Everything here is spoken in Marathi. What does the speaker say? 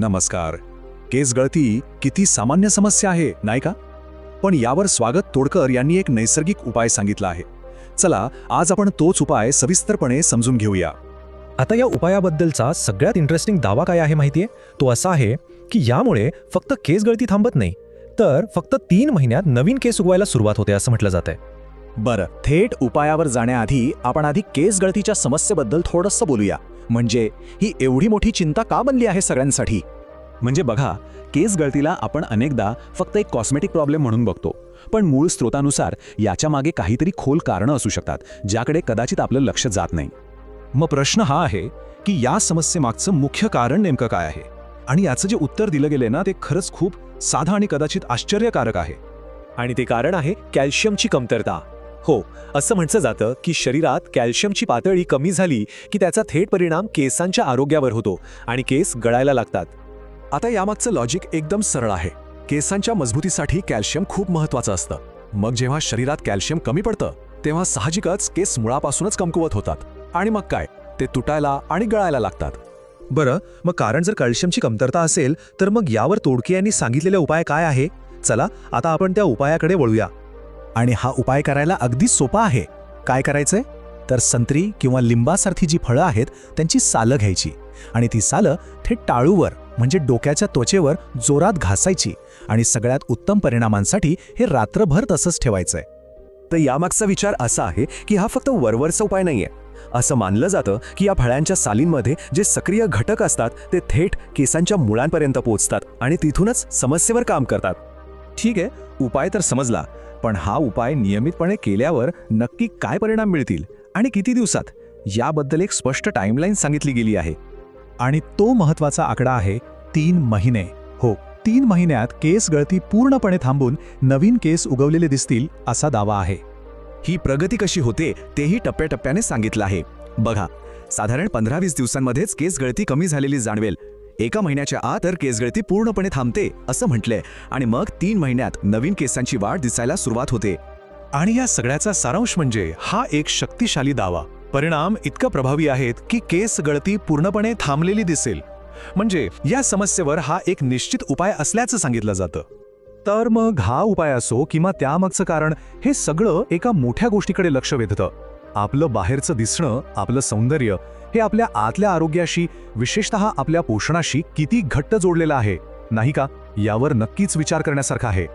नमस्कार. केस गळती किती सामान्य समस्या आहे नाही का? पण यावर स्वागत तोडकर यांनी एक नैसर्गिक उपाय सांगितला आहे. चला आज आपण तोच उपाय सविस्तरपणे समजून घेऊया. आता या उपायाबद्दलचा सगळ्यात इंटरेस्टिंग दावा काय आहे माहितीये? तो असा आहे की यामुळे फक्त केस गळती थांबत नाही तर फक्त तीन महिन्यात नवीन केस उगवायला सुरुवात होते असं म्हटलं जातंय. बरं थेट उपायावर जाण्याआधी आपण आधी केस गळतीच्या समस्येबद्दल थोडंसं बोलूया. म्हणजे ही एवढी मोठी चिंता का बनली आहे सगळ्यांसाठी? म्हणजे बघा केस गळतीला आपण अनेकदा फक्त एक कॉस्मेटिक प्रॉब्लेम म्हणून बघतो. पण मूळ स्रोतानुसार याच्या मागे काहीतरी खोल कारणं असू शकतात ज्याकडे कदाचित आपलं लक्ष जात नाही. मग प्रश्न हा आहे की या समस्येमागचं मुख्य कारण नेमकं काय आहे? आणि याचं जे उत्तर दिलं गेले ना ते खरंच खूप साधं आणि कदाचित आश्चर्यकारक आहे. आणि ते कारण आहे कॅल्शियमची कमतरता. हो असं म्हटलं जातं की शरीरात कॅल्शियमची पातळी कमी झाली की त्याचा थेट परिणाम केसांच्या आरोग्यावर होतो आणि केस गळायला लागतात. आता यामागचं लॉजिक एकदम सरळ आहे. केसांच्या मजबूतीसाठी कॅल्शियम खूप महत्वाचं असतं. मग जेव्हा शरीरात कॅल्शियम कमी पडतं तेव्हा साहजिकच केस मुळापासूनच कमकुवत होतात. आणि मग काय? ते तुटायला आणि गळायला लागतात. बरं मग कारण जर कॅल्शियमची कमतरता असेल तर मग यावर तोडके यांनी सांगितलेले उपाय काय आहे? चला आता आपण त्या उपायाकडे वळूया. आणि हा उपाय करायला अगदी सोपा आहे. काय करायचंय? तर संत्री किंवा लिंबासारखी जी फळं आहेत त्यांची सालं घ्यायची. आणि ती सालं थेट टाळूवर म्हणजे डोक्याच्या त्वचेवर जोरात घासायची आणि सगळ्यात उत्तम परिणामांसाठी हे रात्रभर तसंच ठेवायचंय. तर यामागचा विचार असा आहे की हा फक्त वरवरचा उपाय नाहीये. असं मानलं जातं की या फळांच्या सालींमध्ये जे सक्रिय घटक असतात ते थेट केसांच्या मुळांपर्यंत पोहोचतात आणि तिथूनच समस्येवर काम करतात. ठीक आहे उपाय तर समजला. पण हा उपाय नियमितपणे केल्यावर नक्की काय परिणाम मिळतील आणि किती दिवसात याबद्दल एक स्पष्ट टाइमलाईन सांगितली गेली आहे. आणि तो महत्त्वाचा आकडा आहे तीन महिने. हो तीन महिन्यात केस गळती पूर्णपणे थांबून नवीन केस उगवलेले दिसतील असा दावा आहे. ही प्रगती कशी होते तेही टप्प्याटप्प्याने सांगितलं आहे. बघा साधारण पंधरा वीस दिवसांमध्येच केस गळती कमी झालेली जाणवेल एका महिन्याच्या आत तर केसगळती पूर्णपणे थांबते असं म्हटलंय. आणि मग तीन महिन्यात नवीन केसांची वाढ दिसायला सुरुवात होते. आणि या सगळ्याचा सारांश म्हणजे हा एक शक्तिशाली दावा. परिणाम इतका प्रभावी आहेत की केस गळती पूर्णपणे थांबलेली दिसेल. म्हणजे या समस्येवर हा एक निश्चित उपाय असल्याचं सांगितलं जातं. तर मग हा उपाय असो किंवा त्यामागचं कारण हे सगळं एका मोठ्या गोष्टीकडे लक्ष वेधतं. आपलं बाहेरचं दिसणं आपलं सौंदर्य हे आपल्या आतल्या आरोग्याशी विशेषतः आपल्या पोषणाशी किती घट्ट जोडलेलं आहे नाही का? यावर नक्कीच विचार करण्यासारखा आहे.